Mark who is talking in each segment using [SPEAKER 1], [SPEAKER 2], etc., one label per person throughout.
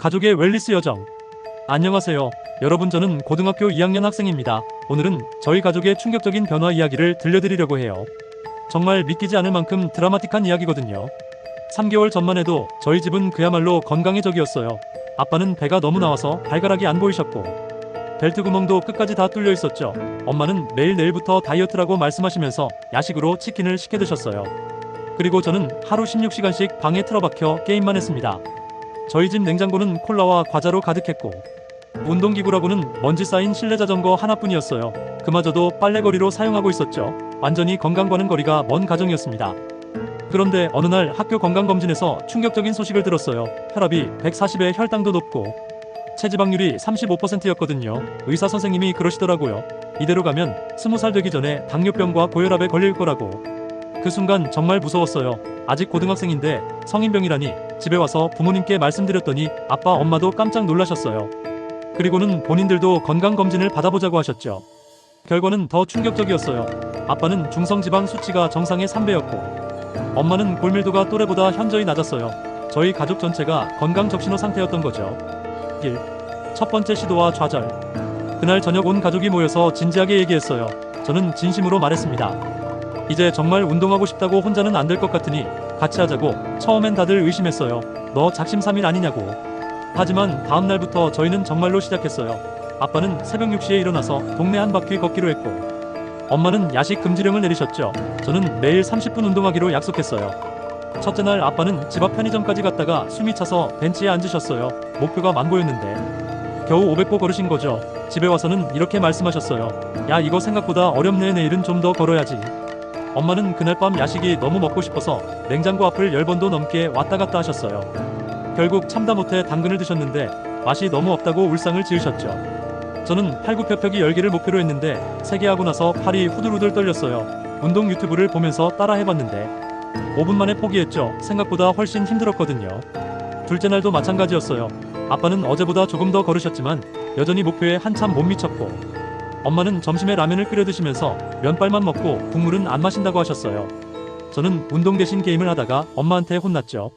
[SPEAKER 1] 가족의 웰리스 여정. 안녕하세요. 여러분 저는 고등학교 2학년 학생입니다. 오늘은 저희 가족의 충격적인 변화 이야기를 들려드리려고 해요. 정말 믿기지 않을 만큼 드라마틱한 이야기거든요. 3개월 전만 해도 저희 집은 그야말로 건강의 적이었어요. 아빠는 배가 너무 나와서 발가락이 안 보이셨고 벨트 구멍도 끝까지 다 뚫려 있었죠. 엄마는 매일 내일부터 다이어트라고 말씀하시면서 야식으로 치킨을 시켜 드셨어요. 그리고 저는 하루 16시간씩 방에 틀어박혀 게임만 했습니다. 저희 집 냉장고는 콜라와 과자로 가득했고 운동기구라고는 먼지 쌓인 실내 자전거 하나뿐이었어요. 그마저도 빨래거리로 사용하고 있었죠. 완전히 건강과는 거리가 먼 가정이었습니다. 그런데 어느 날 학교 건강검진에서 충격적인 소식을 들었어요. 혈압이 140에 혈당도 높고 체지방률이 35%였거든요. 의사 선생님이 그러시더라고요. 이대로 가면 20살 되기 전에 당뇨병과 고혈압에 걸릴 거라고. 그 순간 정말 무서웠어요. 아직 고등학생인데 성인병이라니 집에 와서 부모님께 말씀드렸더니 아빠 엄마도 깜짝 놀라셨어요. 그리고는 본인들도 건강검진을 받아보자고 하셨죠. 결과는 더 충격적이었어요. 아빠는 중성지방 수치가 정상의 3배였고 엄마는 골밀도가 또래보다 현저히 낮았어요. 저희 가족 전체가 건강 적신호 상태였던 거죠. 1. 첫 번째 시도와 좌절. 그날 저녁 온 가족이 모여서 진지하게 얘기했어요. 저는 진심으로 말했습니다. 이제 정말 운동하고 싶다고 혼자는 안 될 것 같으니 같이 하자고 처음엔 다들 의심했어요. 너 작심삼일 아니냐고. 하지만 다음 날부터 저희는 정말로 시작했어요. 아빠는 새벽 6시에 일어나서 동네 한 바퀴 걷기로 했고 엄마는 야식 금지령을 내리셨죠. 저는 매일 30분 운동하기로 약속했어요. 첫째 날 아빠는 집 앞 편의점까지 갔다가 숨이 차서 벤치에 앉으셨어요. 목표가 만 보였는데 겨우 500보 걸으신 거죠. 집에 와서는 이렇게 말씀하셨어요. 야 이거 생각보다 어렵네 내일은 좀 더 걸어야지. 엄마는 그날 밤 야식이 너무 먹고 싶어서 냉장고 앞을 10번도 넘게 왔다 갔다 하셨어요. 결국 참다 못해 당근을 드셨는데 맛이 너무 없다고 울상을 지으셨죠. 저는 팔굽혀펴기 10개를 목표로 했는데 3개 하고 나서 팔이 후들후들 떨렸어요. 운동 유튜브를 보면서 따라 해봤는데 5분 만에 포기했죠. 생각보다 훨씬 힘들었거든요. 둘째 날도 마찬가지였어요. 아빠는 어제보다 조금 더 걸으셨지만 여전히 목표에 한참 못 미쳤고 엄마는 점심에 라면을 끓여 드시면서 면발만 먹고 국물은 안 마신다고 하셨어요. 저는 운동 대신 게임을 하다가 엄마한테 혼났죠.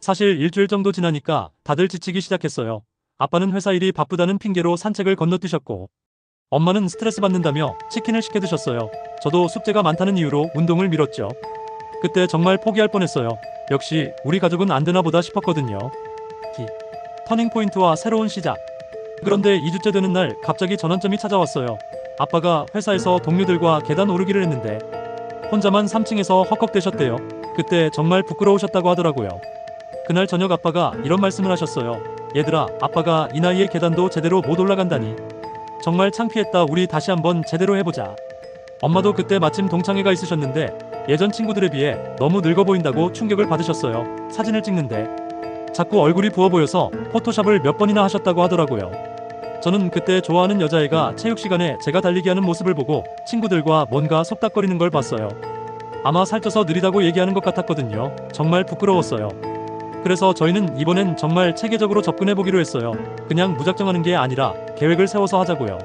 [SPEAKER 1] 사실 일주일 정도 지나니까 다들 지치기 시작했어요. 아빠는 회사 일이 바쁘다는 핑계로 산책을 건너뛰셨고 엄마는 스트레스 받는다며 치킨을 시켜 드셨어요. 저도 숙제가 많다는 이유로 운동을 미뤘죠. 그때 정말 포기할 뻔했어요. 역시 우리 가족은 안 되나 보다 싶었거든요. 기. 터닝 포인트와 새로운 시작. 그런데 2주째 되는 날 갑자기 전환점이 찾아왔어요. 아빠가 회사에서 동료들과 계단 오르기를 했는데 혼자만 3층에서 헉헉대셨대요. 그때 정말 부끄러우셨다고 하더라고요. 그날 저녁 아빠가 이런 말씀을 하셨어요. 얘들아, 아빠가 이 나이에 계단도 제대로 못 올라간다니. 정말 창피했다. 우리 다시 한번 제대로 해보자. 엄마도 그때 마침 동창회가 있으셨는데 예전 친구들에 비해 너무 늙어 보인다고 충격을 받으셨어요. 사진을 찍는데 자꾸 얼굴이 부어 보여서 포토샵을 몇 번이나 하셨다고 하더라고요. 저는 그때 좋아하는 여자애가 체육 시간에 제가 달리기 하는 모습을 보고 친구들과 뭔가 속닥거리는 걸 봤어요. 아마 살쪄서 느리다고 얘기하는 것 같았거든요. 정말 부끄러웠어요. 그래서 저희는 이번엔 정말 체계적으로 접근해 보기로 했어요. 그냥 무작정 하는 게 아니라 계획을 세워서 하자고요.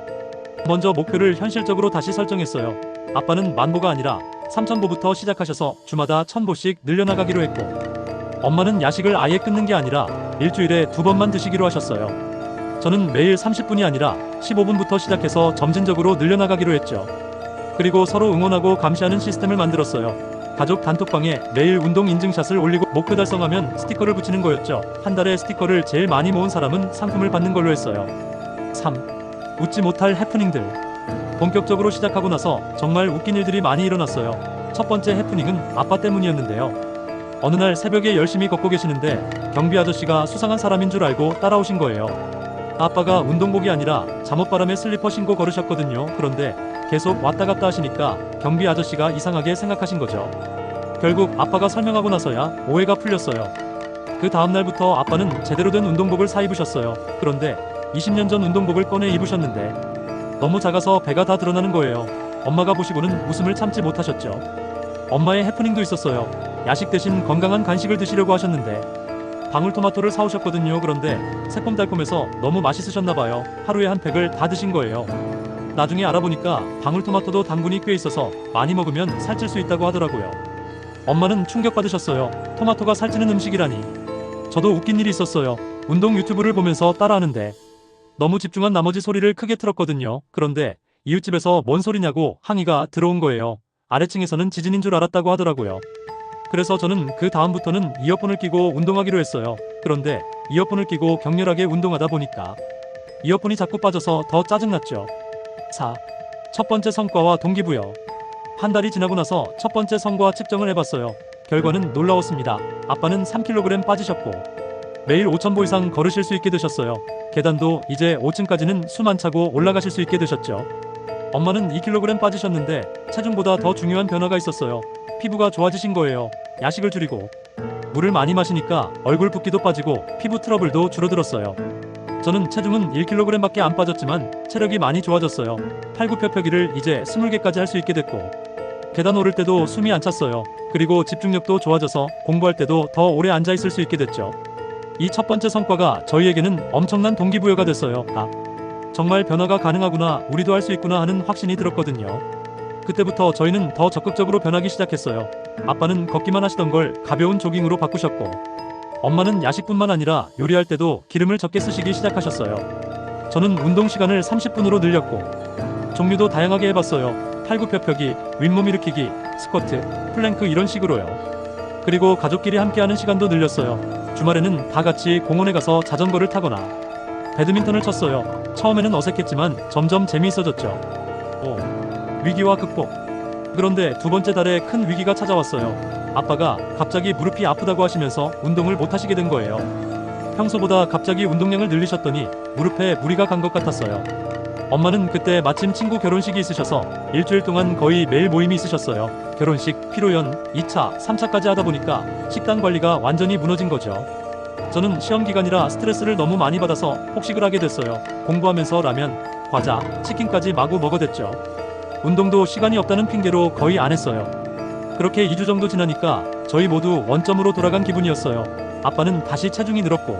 [SPEAKER 1] 먼저 목표를 현실적으로 다시 설정했어요. 아빠는 만보가 아니라 3,000보부터 시작하셔서 주마다 1,000보씩 늘려나가기로 했고 엄마는 야식을 아예 끊는 게 아니라 일주일에 두 번만 드시기로 하셨어요. 저는 매일 30분이 아니라 15분부터 시작해서 점진적으로 늘려나가기로 했죠. 그리고 서로 응원하고 감시하는 시스템을 만들었어요. 가족 단톡방에 매일 운동 인증샷을 올리고 목표 달성하면 스티커를 붙이는 거였죠. 한 달에 스티커를 제일 많이 모은 사람은 상품을 받는 걸로 했어요. 3. 웃지 못할 해프닝들. 본격적으로 시작하고 나서 정말 웃긴 일들이 많이 일어났어요. 첫 번째 해프닝은 아빠 때문이었는데요. 어느 날 새벽에 열심히 걷고 계시는데 경비 아저씨가 수상한 사람인 줄 알고 따라오신 거예요. 아빠가 운동복이 아니라 잠옷바람에 슬리퍼 신고 걸으셨거든요. 그런데 계속 왔다 갔다 하시니까 경비 아저씨가 이상하게 생각하신 거죠. 결국 아빠가 설명하고 나서야 오해가 풀렸어요. 그 다음날부터 아빠는 제대로 된 운동복을 사 입으셨어요. 그런데 20년 전 운동복을 꺼내 입으셨는데 너무 작아서 배가 다 드러나는 거예요. 엄마가 보시고는 웃음을 참지 못하셨죠. 엄마의 해프닝도 있었어요. 야식 대신 건강한 간식을 드시려고 하셨는데 방울토마토를 사오셨거든요. 그런데 새콤달콤해서 너무 맛있으셨나 봐요. 하루에 한 팩을 다 드신 거예요. 나중에 알아보니까 방울토마토도 당분이 꽤 있어서 많이 먹으면 살찔 수 있다고 하더라고요. 엄마는 충격받으셨어요. 토마토가 살찌는 음식이라니. 저도 웃긴 일이 있었어요. 운동 유튜브를 보면서 따라하는데 너무 집중한 나머지 소리를 크게 틀었거든요. 그런데 이웃집에서 뭔 소리냐고 항의가 들어온 거예요. 아래층에서는 지진인 줄 알았다고 하더라고요. 그래서 저는 그 다음부터는 이어폰을 끼고 운동하기로 했어요. 그런데 이어폰을 끼고 격렬하게 운동하다 보니까 이어폰이 자꾸 빠져서 더 짜증났죠. 4. 첫 번째 성과와 동기부여. 한 달이 지나고 나서 첫 번째 성과 측정을 해봤어요. 결과는 놀라웠습니다. 아빠는 3kg 빠지셨고 매일 5,000보 이상 걸으실 수 있게 되셨어요. 계단도 이제 5층까지는 숨 안 차고 올라가실 수 있게 되셨죠. 엄마는 2kg 빠지셨는데 체중보다 더 중요한 변화가 있었어요. 피부가 좋아지신 거예요. 야식을 줄이고 물을 많이 마시니까 얼굴 붓기도 빠지고 피부 트러블도 줄어들었어요. 저는 체중은 1kg밖에 안 빠졌지만 체력이 많이 좋아졌어요. 팔굽혀펴기를 이제 20개까지 할 수 있게 됐고 계단 오를 때도 숨이 안 찼어요. 그리고 집중력도 좋아져서 공부할 때도 더 오래 앉아 있을 수 있게 됐죠. 이 첫 번째 성과가 저희에게는 엄청난 동기부여가 됐어요. 아, 정말 변화가 가능하구나, 우리도 할 수 있구나 하는 확신이 들었거든요. 그때부터 저희는 더 적극적으로 변하기 시작했어요. 아빠는 걷기만 하시던 걸 가벼운 조깅으로 바꾸셨고, 엄마는 야식뿐만 아니라 요리할 때도 기름을 적게 쓰시기 시작하셨어요. 저는 운동 시간을 30분으로 늘렸고, 종류도 다양하게 해봤어요. 팔굽혀펴기, 윗몸 일으키기, 스쿼트, 플랭크 이런 식으로요. 그리고 가족끼리 함께하는 시간도 늘렸어요. 주말에는 다 같이 공원에 가서 자전거를 타거나 배드민턴을 쳤어요. 처음에는 어색했지만 점점 재미있어졌죠. 5. 위기와 극복. 그런데 두 번째 달에 큰 위기가 찾아왔어요. 아빠가 갑자기 무릎이 아프다고 하시면서 운동을 못 하시게 된 거예요. 평소보다 갑자기 운동량을 늘리셨더니 무릎에 무리가 간 것 같았어요. 엄마는 그때 마침 친구 결혼식이 있으셔서 일주일 동안 거의 매일 모임이 있으셨어요. 결혼식, 피로연, 2차, 3차까지 하다 보니까 식단 관리가 완전히 무너진 거죠. 저는 시험 기간이라 스트레스를 너무 많이 받아서 폭식을 하게 됐어요. 공부하면서 라면, 과자, 치킨까지 마구 먹어댔죠. 운동도 시간이 없다는 핑계로 거의 안 했어요. 그렇게 2주 정도 지나니까 저희 모두 원점으로 돌아간 기분이었어요. 아빠는 다시 체중이 늘었고,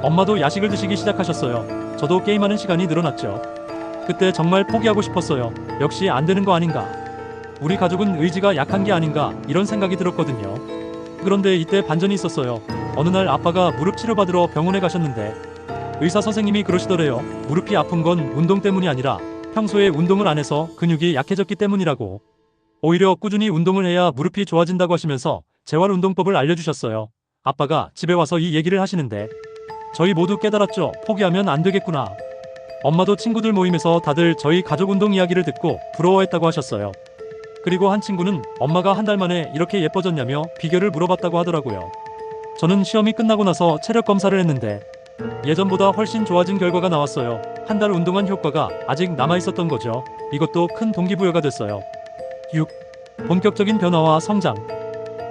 [SPEAKER 1] 엄마도 야식을 드시기 시작하셨어요. 저도 게임하는 시간이 늘어났죠. 그때 정말 포기하고 싶었어요. 역시 안 되는 거 아닌가. 우리 가족은 의지가 약한 게 아닌가 이런 생각이 들었거든요. 그런데 이때 반전이 있었어요. 어느 날 아빠가 무릎 치료받으러 병원에 가셨는데 의사 선생님이 그러시더래요. 무릎이 아픈 건 운동 때문이 아니라 평소에 운동을 안 해서 근육이 약해졌기 때문이라고. 오히려 꾸준히 운동을 해야 무릎이 좋아진다고 하시면서 재활 운동법을 알려주셨어요. 아빠가 집에 와서 이 얘기를 하시는데 저희 모두 깨달았죠. 포기하면 안 되겠구나. 엄마도 친구들 모임에서 다들 저희 가족 운동 이야기를 듣고 부러워했다고 하셨어요. 그리고 한 친구는 엄마가 한 달 만에 이렇게 예뻐졌냐며 비결을 물어봤다고 하더라고요. 저는 시험이 끝나고 나서 체력 검사를 했는데 예전보다 훨씬 좋아진 결과가 나왔어요. 한 달 운동한 효과가 아직 남아 있었던 거죠. 이것도 큰 동기부여가 됐어요. 6. 본격적인 변화와 성장.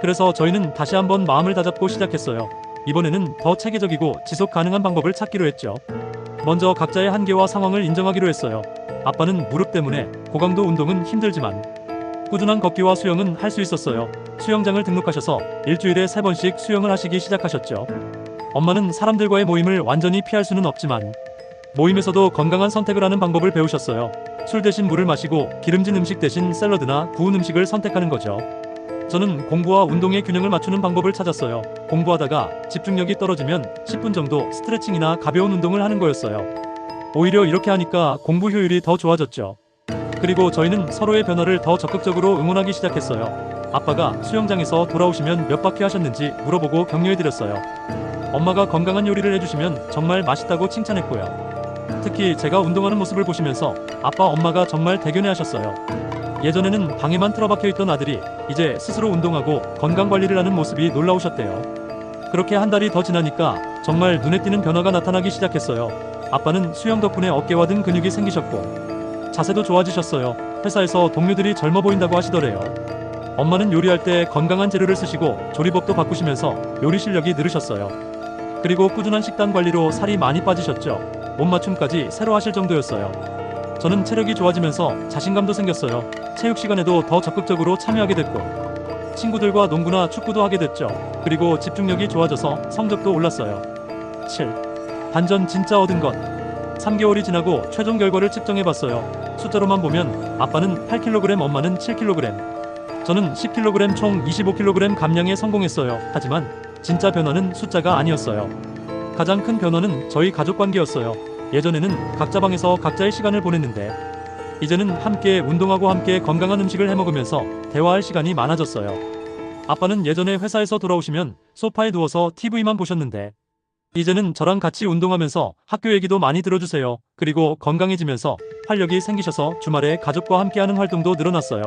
[SPEAKER 1] 그래서 저희는 다시 한번 마음을 다잡고 시작했어요. 이번에는 더 체계적이고 지속 가능한 방법을 찾기로 했죠. 먼저 각자의 한계와 상황을 인정하기로 했어요. 아빠는 무릎 때문에 고강도 운동은 힘들지만 꾸준한 걷기와 수영은 할 수 있었어요. 수영장을 등록하셔서 일주일에 세번씩 수영을 하시기 시작하셨죠. 엄마는 사람들과의 모임을 완전히 피할 수는 없지만 모임에서도 건강한 선택을 하는 방법을 배우셨어요. 술 대신 물을 마시고 기름진 음식 대신 샐러드나 구운 음식을 선택하는 거죠. 저는 공부와 운동의 균형을 맞추는 방법을 찾았어요. 공부하다가 집중력이 떨어지면 10분 정도 스트레칭이나 가벼운 운동을 하는 거였어요. 오히려 이렇게 하니까 공부 효율이 더 좋아졌죠. 그리고 저희는 서로의 변화를 더 적극적으로 응원하기 시작했어요. 아빠가 수영장에서 돌아오시면 몇 바퀴 하셨는지 물어보고 격려해드렸어요. 엄마가 건강한 요리를 해주시면 정말 맛있다고 칭찬했고요. 특히 제가 운동하는 모습을 보시면서 아빠 엄마가 정말 대견해 하셨어요. 예전에는 방에만 틀어박혀 있던 아들이 이제 스스로 운동하고 건강 관리를 하는 모습이 놀라우셨대요. 그렇게 한 달이 더 지나니까 정말 눈에 띄는 변화가 나타나기 시작했어요. 아빠는 수영 덕분에 어깨와 등 근육이 생기셨고 자세도 좋아지셨어요. 회사에서 동료들이 젊어 보인다고 하시더래요. 엄마는 요리할 때 건강한 재료를 쓰시고 조리법도 바꾸시면서 요리 실력이 늘으셨어요. 그리고 꾸준한 식단 관리로 살이 많이 빠지셨죠. 몸 맞춤까지 새로 하실 정도였어요. 저는 체력이 좋아지면서 자신감도 생겼어요. 체육 시간에도 더 적극적으로 참여하게 됐고 친구들과 농구나 축구도 하게 됐죠. 그리고 집중력이 좋아져서 성적도 올랐어요. 7. 반전 진짜 얻은 것. 3개월이 지나고 최종 결과를 측정해봤어요. 숫자로만 보면 아빠는 8kg, 엄마는 7kg. 저는 10kg 총 25kg 감량에 성공했어요. 하지만 진짜 변화는 숫자가 아니었어요. 가장 큰 변화는 저희 가족 관계였어요. 예전에는 각자 방에서 각자의 시간을 보냈는데 이제는 함께 운동하고 함께 건강한 음식을 해 먹으면서 대화할 시간이 많아졌어요. 아빠는 예전에 회사에서 돌아오시면 소파에 누워서 TV만 보셨는데 이제는 저랑 같이 운동하면서 학교 얘기도 많이 들어주세요. 그리고 건강해지면서 활력이 생기셔서 주말에 가족과 함께하는 활동도 늘어났어요.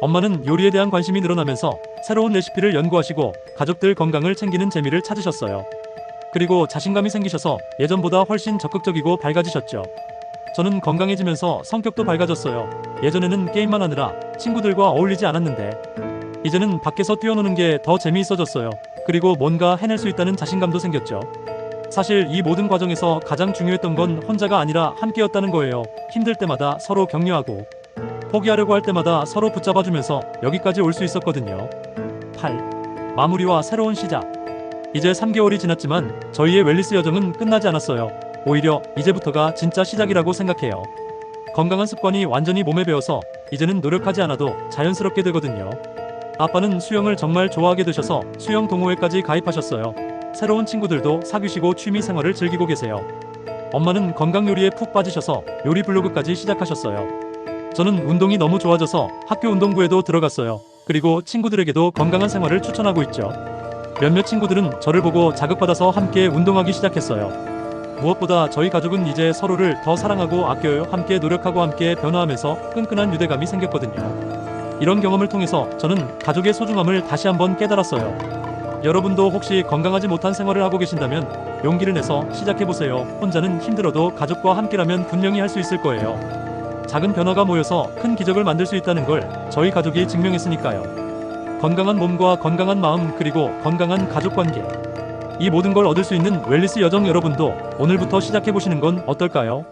[SPEAKER 1] 엄마는 요리에 대한 관심이 늘어나면서 새로운 레시피를 연구하시고 가족들 건강을 챙기는 재미를 찾으셨어요. 그리고 자신감이 생기셔서 예전보다 훨씬 적극적이고 밝아지셨죠. 저는 건강해지면서 성격도 밝아졌어요. 예전에는 게임만 하느라 친구들과 어울리지 않았는데 이제는 밖에서 뛰어노는 게 더 재미있어졌어요. 그리고 뭔가 해낼 수 있다는 자신감도 생겼죠. 사실 이 모든 과정에서 가장 중요했던 건 혼자가 아니라 함께였다는 거예요. 힘들 때마다 서로 격려하고 포기하려고 할 때마다 서로 붙잡아주면서 여기까지 올 수 있었거든요. 8. 마무리와 새로운 시작. 이제 3개월이 지났지만 저희의 웰리스 여정은 끝나지 않았어요. 오히려 이제부터가 진짜 시작이라고 생각해요. 건강한 습관이 완전히 몸에 배어서 이제는 노력하지 않아도 자연스럽게 되거든요. 아빠는 수영을 정말 좋아하게 되셔서 수영 동호회까지 가입하셨어요. 새로운 친구들도 사귀시고 취미 생활을 즐기고 계세요. 엄마는 건강 요리에 푹 빠지셔서 요리 블로그까지 시작하셨어요. 저는 운동이 너무 좋아져서 학교 운동부에도 들어갔어요. 그리고 친구들에게도 건강한 생활을 추천하고 있죠. 몇몇 친구들은 저를 보고 자극받아서 함께 운동하기 시작했어요. 무엇보다 저희 가족은 이제 서로를 더 사랑하고 아껴요. 함께 노력하고 함께 변화하면서 끈끈한 유대감이 생겼거든요. 이런 경험을 통해서 저는 가족의 소중함을 다시 한번 깨달았어요. 여러분도 혹시 건강하지 못한 생활을 하고 계신다면 용기를 내서 시작해보세요. 혼자는 힘들어도 가족과 함께라면 분명히 할 수 있을 거예요. 작은 변화가 모여서 큰 기적을 만들 수 있다는 걸 저희 가족이 증명했으니까요. 건강한 몸과 건강한 마음 그리고 건강한 가족 관계. 이 모든 걸 얻을 수 있는 웰리스 여정 여러분도 오늘부터 시작해보시는 건 어떨까요?